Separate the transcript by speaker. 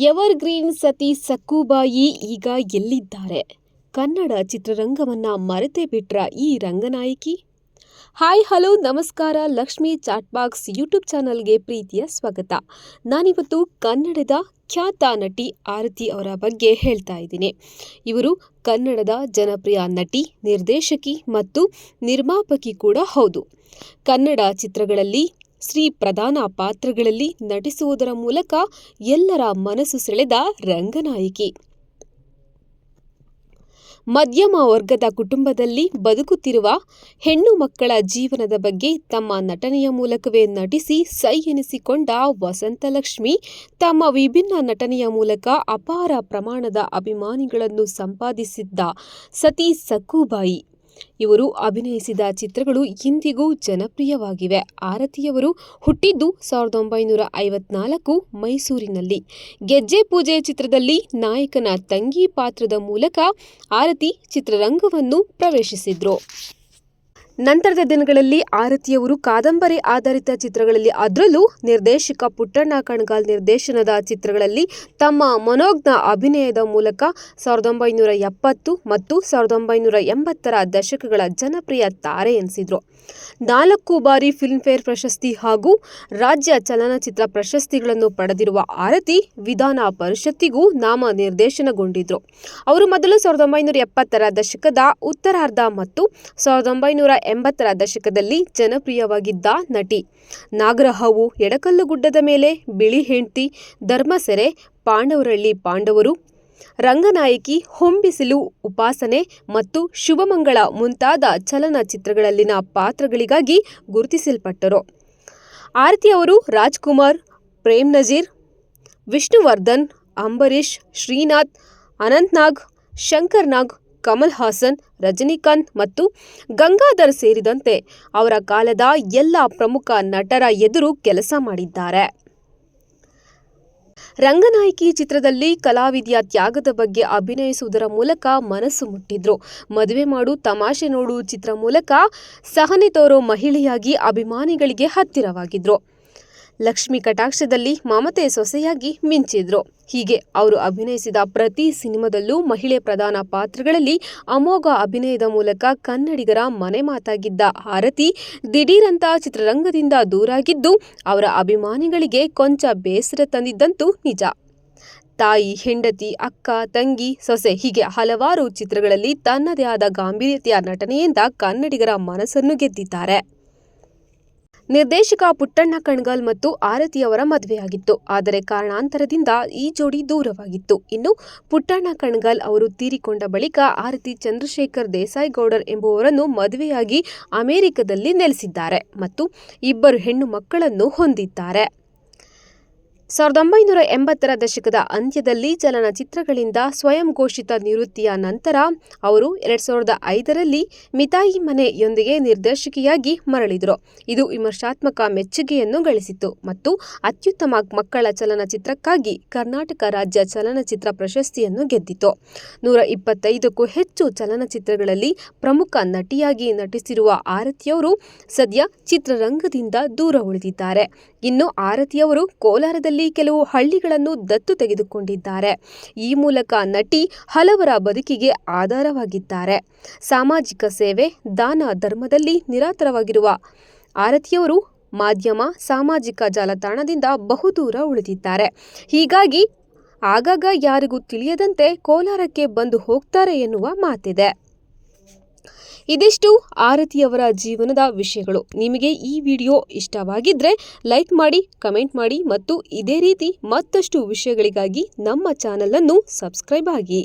Speaker 1: Ever green ಸತಿ ಸಕ್ಕುಬಾಯಿ ಈಗ ಎಲ್ಲಿದ್ದಾರೆ? ಕನ್ನಡ ಚಿತ್ರರಂಗವನ್ನ ಮರೆತೇ ಬಿಟ್ರ ಈ ರಂಗನಾಯಕಿ? ಹಾಯ್, ಹಲೋ, ನಮಸ್ಕಾರ. ಲಕ್ಷ್ಮಿ ಚಾಟ್ಬಾಕ್ಸ್ ಯೂಟ್ಯೂಬ್ ಚಾನಲ್ಗೆ ಪ್ರೀತಿಯ ಸ್ವಾಗತ. ನಾನಿವತ್ತು ಕನ್ನಡದ ಖ್ಯಾತ ನಟಿ ಆರತಿ ಅವರ ಬಗ್ಗೆ ಹೇಳ್ತಾ ಇದ್ದೀನಿ. ಇವರು ಕನ್ನಡದ ಜನಪ್ರಿಯ ನಟಿ, ನಿರ್ದೇಶಕಿ ಮತ್ತು ನಿರ್ಮಾಪಕಿ ಕೂಡ ಹೌದು. ಕನ್ನಡ ಚಿತ್ರಗಳಲ್ಲಿ ಶ್ರೀ ಪ್ರಧಾನ ಪಾತ್ರಗಳಲ್ಲಿ ನಟಿಸುವುದರ ಮೂಲಕ ಎಲ್ಲರ ಮನಸ್ಸು ಸೆಳೆದ ರಂಗನಾಯಕಿ. ಮಧ್ಯಮ ವರ್ಗದ ಕುಟುಂಬದಲ್ಲಿ ಬದುಕುತ್ತಿರುವ ಹೆಣ್ಣು ಮಕ್ಕಳ ಜೀವನದ ಬಗ್ಗೆ ತಮ್ಮ ನಟನೆಯ ಮೂಲಕವೇ ನಟಿಸಿ ಸೈ ಎನಿಸಿಕೊಂಡ ವಸಂತಲಕ್ಷ್ಮಿ ತಮ್ಮ ವಿಭಿನ್ನ ನಟನೆಯ ಮೂಲಕ ಅಪಾರ ಪ್ರಮಾಣದ ಅಭಿಮಾನಿಗಳನ್ನು ಸಂಪಾದಿಸಿದ್ದ ಸತಿ ಸಕ್ಕುಬಾಯಿ ಇವರು ಅಭಿನಯಿಸಿದ ಚಿತ್ರಗಳು ಇಂದಿಗೂ ಜನಪ್ರಿಯವಾಗಿವೆ. ಆರತಿಯವರು ಹುಟ್ಟಿದ್ದು ಸಾವಿರದ ಒಂಬೈನೂರ ಐವತ್ನಾಲ್ಕು ಮೈಸೂರಿನಲ್ಲಿ. ಗೆಜ್ಜೆ ಪೂಜೆ ಚಿತ್ರದಲ್ಲಿ ನಾಯಕನ ತಂಗಿ ಪಾತ್ರದ ಮೂಲಕ ಆರತಿ ಚಿತ್ರರಂಗವನ್ನು ಪ್ರವೇಶಿಸಿದ್ರು. ನಂತರದ ದಿನಗಳಲ್ಲಿ ಆರತಿಯವರು ಕಾದಂಬರಿ ಆಧಾರಿತ ಚಿತ್ರಗಳಲ್ಲಿ ಅದರಲ್ಲೂ ನಿರ್ದೇಶಕ ಪುಟ್ಟಣ್ಣ ಕಣಗಾಲ್ ನಿರ್ದೇಶನದ ಚಿತ್ರಗಳಲ್ಲಿ ತಮ್ಮ ಮನೋಜ್ಞ ಅಭಿನಯದ ಮೂಲಕ ಸಾವಿರದ ಒಂಬೈನೂರ ಎಪ್ಪತ್ತು ಮತ್ತು ಸಾವಿರದ ಒಂಬೈನೂರ ಎಂಬತ್ತರ ದಶಕಗಳ ಜನಪ್ರಿಯ ತಾರೆ ಎನಿಸಿದ್ರು. ನಾಲ್ಕು ಬಾರಿ ಫಿಲ್ಮ್ಫೇರ್ ಪ್ರಶಸ್ತಿ ಹಾಗೂ ರಾಜ್ಯ ಚಲನಚಿತ್ರ ಪ್ರಶಸ್ತಿಗಳನ್ನು ಪಡೆದಿರುವ ಆರತಿ ವಿಧಾನ ಪರಿಷತ್ತಿಗೂ ನಾಮ ನಿರ್ದೇಶನಗೊಂಡಿದ್ರು. ಅವರು ಮೊದಲು ಸಾವಿರದ ಒಂಬೈನೂರ ಎಪ್ಪತ್ತರ ದಶಕದ ಉತ್ತರಾರ್ಧ ಮತ್ತು ಸಾವಿರದ ಒಂಬೈನೂರ ಎಂಬತ್ತರ ದಶಕದಲ್ಲಿ ಜನಪ್ರಿಯವಾಗಿದ್ದ ನಟಿ. ನಾಗರಹಾವು ಎಡಕಲ್ಲು ಗುಡ್ಡದ ಮೇಲೆ ಬಿಳಿ ಹೆಂಡ್ತಿ ಧರ್ಮಸೆರೆ, ಪಾಂಡವರಳ್ಳಿ ಪಾಂಡವರು, ರಂಗನಾಯಕಿ ಹೊಂಬಿಸಿಲು ಉಪಾಸನೆ ಮತ್ತು ಶುಭಮಂಗಳ ಮುಂತಾದ ಚಲನಚಿತ್ರಗಳಲ್ಲಿನ ಪಾತ್ರಗಳಿಗಾಗಿ ಗುರುತಿಸಲ್ಪಟ್ಟರು. ಆರತಿ ಅವರು ರಾಜ್ಕುಮಾರ್, ಪ್ರೇಮ್ ನಜೀರ್, ವಿಷ್ಣುವರ್ಧನ್, ಅಂಬರೀಷ್, ಶ್ರೀನಾಥ್, ಅನಂತ್ನಾಗ್ ಶಂಕರ್ ನಾಗ್ ಕಮಲ್ ಹಾಸನ್, ರಜನಿಕಾಂತ್ ಮತ್ತು ಗಂಗಾಧರ್ ಸೇರಿದಂತೆ ಅವರ ಕಾಲದ ಎಲ್ಲ ಪ್ರಮುಖ ನಟರ ಎದುರು ಕೆಲಸ ಮಾಡಿದ್ದಾರೆ. ರಂಗನಾಯಕಿ ಚಿತ್ರದಲ್ಲಿ ಕಲಾವಿದೆಯ ತ್ಯಾಗದ ಬಗ್ಗೆ ಅಭಿನಯಿಸುವುದರ ಮೂಲಕ ಮನಸ್ಸು ಮುಟ್ಟಿದ್ರು. ಮದುವೆ ಮಾಡು, ತಮಾಷೆ ನೋಡು ಚಿತ್ರ ಮೂಲಕ ಸಹನೆ ತೋರೋ ಮಹಿಳೆಯಾಗಿ ಅಭಿಮಾನಿಗಳಿಗೆ ಹತ್ತಿರವಾಗಿದ್ರು. ಲಕ್ಷ್ಮಿ ಕಟಾಕ್ಷದಲ್ಲಿ ಮಮತೆ ಸೊಸೆಯಾಗಿ ಮಿಂಚಿದ್ರು. ಹೀಗೆ ಅವರು ಅಭಿನಯಿಸಿದ ಪ್ರತಿ ಸಿನಿಮಾದಲ್ಲೂ ಮಹಿಳೆ ಪ್ರಧಾನ ಪಾತ್ರಗಳಲ್ಲಿ ಅಮೋಘ ಅಭಿನಯದ ಮೂಲಕ ಕನ್ನಡಿಗರ ಮನೆ ಮಾತಾಗಿದ್ದ ಆರತಿ ದಿಢೀರಂತ ಚಿತ್ರರಂಗದಿಂದ ದೂರಾಗಿದ್ದು, ಅವರ ಅಭಿಮಾನಿಗಳಿಗೆ ಕೊಂಚ ಬೇಸರ ತಂದಿದ್ದಂತೂ ನಿಜ. ತಾಯಿ, ಹೆಂಡತಿ, ಅಕ್ಕ, ತಂಗಿ, ಸೊಸೆ ಹೀಗೆ ಹಲವಾರು ಚಿತ್ರಗಳಲ್ಲಿ ತನ್ನದೇ ಆದ ಗಾಂಭೀರ್ಯತೆಯ ನಟನೆಯಿಂದ ಕನ್ನಡಿಗರ ಮನಸ್ಸನ್ನು ಗೆದ್ದಿದ್ದಾರೆ. ನಿರ್ದೇಶಕ ಪುಟ್ಟಣ್ಣ ಕಣ್ಗಲ್ ಮತ್ತು ಆರತಿಯವರ ಮದುವೆಯಾಗಿತ್ತು. ಆದರೆ ಕಾರಣಾಂತರದಿಂದ ಈ ಜೋಡಿ ದೂರವಾಗಿತ್ತು. ಇನ್ನು ಪುಟ್ಟಣ್ಣ ಕಣ್ಗಲ್ ಅವರು ತೀರಿಕೊಂಡ ಬಳಿಕ ಆರತಿ ಚಂದ್ರಶೇಖರ್ ದೇಸಾಯಿ ಗೌಡರ್ ಎಂಬುವರನ್ನು ಮದುವೆಯಾಗಿ ಅಮೆರಿಕದಲ್ಲಿ ನೆಲೆಸಿದ್ದಾರೆ ಮತ್ತು ಇಬ್ಬರು ಹೆಣ್ಣು ಮಕ್ಕಳನ್ನು ಹೊಂದಿದ್ದಾರೆ. ಸಾವಿರದ ಒಂಬೈನೂರ ಎಂಬತ್ತರ ದಶಕದ ಅಂತ್ಯದಲ್ಲಿ ಚಲನಚಿತ್ರಗಳಿಂದ ಸ್ವಯಂ ಘೋಷಿತ ನಿವೃತ್ತಿಯ ನಂತರ ಅವರು ಎರಡ್ ಸಾವಿರದ ಐದರಲ್ಲಿ ಮಿತಾಯಿ ಮನೆಯೊಂದಿಗೆ ನಿರ್ದೇಶಕಿಯಾಗಿ ಮರಳಿದರು. ಇದು ವಿಮರ್ಶಾತ್ಮಕ ಮೆಚ್ಚುಗೆಯನ್ನು ಗಳಿಸಿತು ಮತ್ತು ಅತ್ಯುತ್ತಮ ಮಕ್ಕಳ ಚಲನಚಿತ್ರಕ್ಕಾಗಿ ಕರ್ನಾಟಕ ರಾಜ್ಯ ಚಲನಚಿತ್ರ ಪ್ರಶಸ್ತಿಯನ್ನು ಗೆದ್ದಿತು. ನೂರ ಇಪ್ಪತ್ತೈದಕ್ಕೂ ಹೆಚ್ಚು ಚಲನಚಿತ್ರಗಳಲ್ಲಿ ಪ್ರಮುಖ ನಟಿಯಾಗಿ ನಟಿಸಿರುವ ಆರತಿಯವರು ಸದ್ಯ ಚಿತ್ರರಂಗದಿಂದ ದೂರ ಉಳಿದಿದ್ದಾರೆ. ಇನ್ನು ಆರತಿಯವರು ಕೋಲಾರದಲ್ಲಿ ಕೆಲವು ಹಳ್ಳಿಗಳನ್ನು ದತ್ತು ತೆಗೆದುಕೊಂಡಿದ್ದಾರೆ. ಈ ಮೂಲಕ ನಟಿ ಹಲವರ ಬದುಕಿಗೆ ಆಧಾರವಾಗಿದ್ದಾರೆ. ಸಾಮಾಜಿಕ ಸೇವೆ, ದಾನ ಧರ್ಮದಲ್ಲಿ ನಿರಾತರವಾಗಿರುವ ಆರತಿಯವರು ಮಾಧ್ಯಮ, ಸಾಮಾಜಿಕ ಜಾಲತಾಣದಿಂದ ಬಹುದೂರ ಉಳಿದಿದ್ದಾರೆ. ಹೀಗಾಗಿ ಆಗಾಗ ಯಾರಿಗೂ ತಿಳಿಯದಂತೆ ಕೋಲಾರಕ್ಕೆ ಬಂದು ಹೋಗ್ತಾರೆ ಎನ್ನುವ ಮಾತಿದೆ. ಇದಿಷ್ಟು ಆರತಿಯವರ ಜೀವನದ ವಿಷಯಗಳು. ನಿಮಗೆ ಈ ವಿಡಿಯೋ ಇಷ್ಟವಾಗಿದ್ದರೆ ಲೈಕ್ ಮಾಡಿ, ಕಮೆಂಟ್ ಮಾಡಿ ಮತ್ತು ಇದೇ ರೀತಿ ಮತ್ತಷ್ಟು ವಿಷಯಗಳಿಗಾಗಿ ನಮ್ಮ ಚಾನಲನ್ನು ಸಬ್ಸ್ಕ್ರೈಬ್ ಆಗಿ.